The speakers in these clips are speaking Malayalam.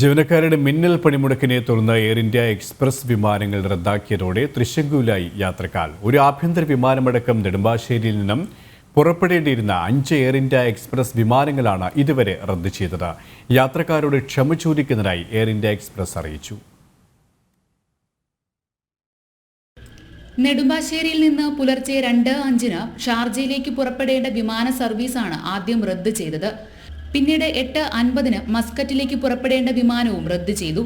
ജീവനക്കാരുടെ മിന്നൽ പണിമുടക്കിനെ തുടർന്ന് എയർ ഇന്ത്യ എക്സ്പ്രസ് വിമാനങ്ങൾ റദ്ദാക്കിയതോടെ തൃശങ്കുവിലായി യാത്രക്കാർ. ഒരു ആഭ്യന്തര വിമാനമടക്കം നെടുമ്പാശ്ശേരിയിൽ നിന്നും പുറപ്പെടേണ്ടിയിരുന്ന അഞ്ച് എയർ ഇന്ത്യ എക്സ്പ്രസ് വിമാനങ്ങളാണ് ഇതുവരെ റദ്ദ് ചെയ്തത്. യാത്രക്കാരോട് ക്ഷമ ചോദിക്കുന്നതായി എയർ ഇന്ത്യ എക്സ്പ്രസ് അറിയിച്ചു. നെടുമ്പാശ്ശേരിയിൽ നിന്ന് പുലർച്ചെ രണ്ട് അഞ്ചിന് ഷാർജയിലേക്ക് പുറപ്പെടേണ്ട വിമാന സർവീസാണ് ആദ്യം റദ്ദ് ചെയ്തത്. പിന്നീട് എട്ട് അൻപതിന് മസ്കറ്റിലേക്ക് പുറപ്പെടേണ്ട വിമാനവും റദ്ദ് ചെയ്തു.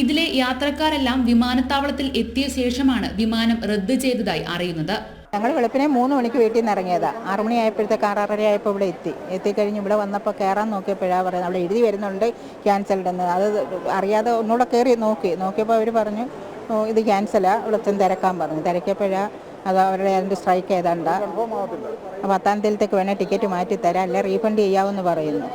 ഇതിലെ യാത്രക്കാരെല്ലാം വിമാനത്താവളത്തിൽ എത്തിയ ശേഷമാണ് വിമാനം റദ്ദ് ചെയ്തതായി അറിയുന്നത്. ഞങ്ങൾ വെളുപ്പിനെ മൂന്ന് മണിക്ക് വീട്ടിൽ നിന്ന് ഇറങ്ങിയതാ. ആറു മണി ആയപ്പോഴത്തേക്ക് ആറര ആയപ്പോൾ ഇവിടെ എത്തി. എത്തിക്കഴിഞ്ഞ് ഇവിടെ വന്നപ്പോൾ കയറാൻ നോക്കിയപ്പോഴാണ് പറയുന്നത്. അവിടെ എഴുതി വരുന്നുണ്ട് ക്യാൻസൽഡ് എന്ന്. അത് അറിയാതെ ഒന്നുകൂടെ കയറി നോക്കി. നോക്കിയപ്പോൾ അവർ പറഞ്ഞു ഇത് ക്യാൻസലാണ് ഇവിടെ തിരക്കാൻ പറഞ്ഞു. തിരക്കിയപ്പോഴാണ് അത് അവരുടെ അതിന്റെ സ്ട്രൈക്ക് ഏതാണ്ട പത്താം തീയതിയിലേക്ക് വേണേൽ ടിക്കറ്റ് മാറ്റി തരാം അല്ലെ റീഫണ്ട് ചെയ്യാമെന്ന് പറയുന്നു.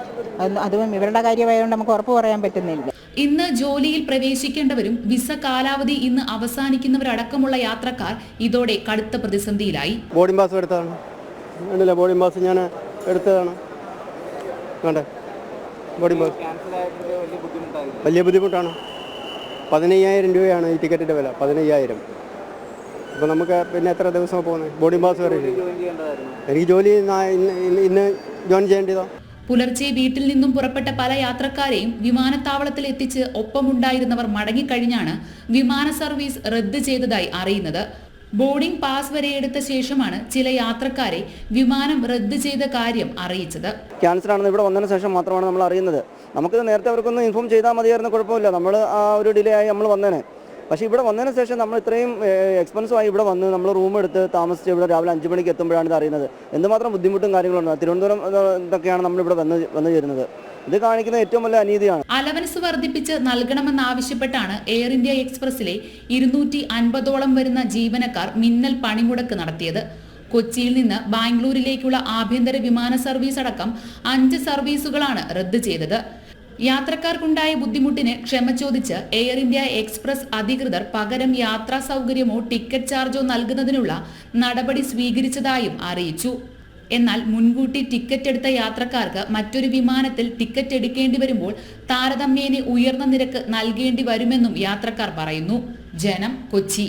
അത് ഇവരുടെ കാര്യമായതുകൊണ്ട് നമുക്ക് ഉറപ്പ് പറയാൻ പറ്റുന്നില്ല. ഇന്ന് ജോലിയിൽ പ്രവേശിക്കേണ്ടവരും വിസ കാലാവധി ഇന്ന് അവസാനിക്കുന്നവരടക്കമുള്ള യാത്രക്കാർ ഇതോടെ കടുത്ത പ്രതിസന്ധിയിലായി. ബോർഡിംഗ് പാസ് എടുത്തതാണ്. കണ്ടില്ല ബോർഡിംഗ് പാസ് ഞാൻ എടുത്തതാണ്. വേണ്ടേ ബോർഡിംഗ് പാസ് വലിയ ബുദ്ധിമുട്ടാണ്. പതിനയ്യായിരം രൂപയാണ് ഈ ടിക്കറ്റിന്റെ വില പതിനയ്യായിരം. അപ്പോൾ നമുക്ക് പിന്നെ എത്ര ദിവസം പോകുന്നത് ബോർഡിംഗ് പാസ് വരെ. എനിക്ക് ജോലി ഇന്ന് ജോയിൻ ചെയ്യേണ്ടതോ. പുലർച്ചെ വീട്ടിൽ നിന്നും പുറപ്പെട്ട പല യാത്രക്കാരെയും വിമാനത്താവളത്തിൽ എത്തിച്ച് ഒപ്പമുണ്ടായിരുന്നവർ മടങ്ങിക്കഴിഞ്ഞാണ് വിമാന സർവീസ് റദ്ദ് ചെയ്തതായി അറിയുന്നത്. ബോർഡിംഗ് പാസ് വരെ എടുത്ത ശേഷമാണ് ചില യാത്രക്കാരെ വിമാനം റദ്ദ് ചെയ്ത കാര്യം അറിയിച്ചത്. ക്യാൻസർ ആണെന്ന് ഇവിടെ വന്നതിന് ശേഷം മാത്രമാണ് നമ്മൾ അറിയുന്നത്. നമുക്ക് നേരത്തെ അവർക്കൊന്ന് ഇൻഫോം ചെയ്താൽ മതിയായിരുന്നു കുഴപ്പമില്ല. നമ്മൾ ആ ഒരു ഡിലേ ആയി നമ്മൾ വന്നേനെ. പക്ഷേ ഇവിടെ വന്നതിന് ശേഷം നമ്മൾ ഇത്രയും എക്സ്പെൻസീവായി ഇവിടെ വന്ന് നമ്മൾ റൂം എടുത്ത് താമസിച്ച് ഇവിടെ രാവിലെ അഞ്ച് മണിക്ക് എത്തുമ്പോഴാണ് ഇത് അറിയുന്നത്. എന്തുമാത്രം ബുദ്ധിമുട്ടും കാര്യങ്ങളും ഉണ്ട് തിരുവനന്തപുരം ഇതൊക്കെയാണ് നമ്മളിവിടെ വന്ന് വന്നു ചേരുന്നത്. ഇത് കാണിക്കുന്ന ഏറ്റവും വലിയ അനീതിയാണ്. അലവൻസ് വർദ്ധിപ്പിച്ച് നൽകണമെന്നാവശ്യപ്പെട്ടാണ് എയർ ഇന്ത്യ എക്സ്പ്രസിലെ ഇരുന്നൂറ്റി അൻപതോളം വരുന്ന ജീവനക്കാർ മിന്നൽ പണിമുടക്ക് നടത്തിയത്. കൊച്ചിയിൽ നിന്ന് ബാംഗ്ലൂരിലേക്കുള്ള ആഭ്യന്തര വിമാന സർവീസ് അടക്കം അഞ്ച് സർവീസുകളാണ് റദ്ദ് ചെയ്തത്. യാത്രക്കാർക്കുണ്ടായ ബുദ്ധിമുട്ടിന് ക്ഷമ ചോദിച്ച് എയർ ഇന്ത്യ എക്സ്പ്രസ് അധികൃതർ പകരം യാത്രാ സൗകര്യമോ ടിക്കറ്റ് ചാർജോ നൽകുന്നതിനുള്ള നടപടി സ്വീകരിച്ചതായും അറിയിച്ചു. എന്നാൽ മുൻകൂട്ടി ടിക്കറ്റ് എടുത്ത യാത്രക്കാർക്ക് മറ്റൊരു വിമാനത്തിൽ ടിക്കറ്റ് എടുക്കേണ്ടി വരുമ്പോൾ താരതമ്യേന ഉയർന്ന നിരക്ക് നൽകേണ്ടി വരുമെന്നും യാത്രക്കാർ പറയുന്നു. ജനം കൊച്ചി.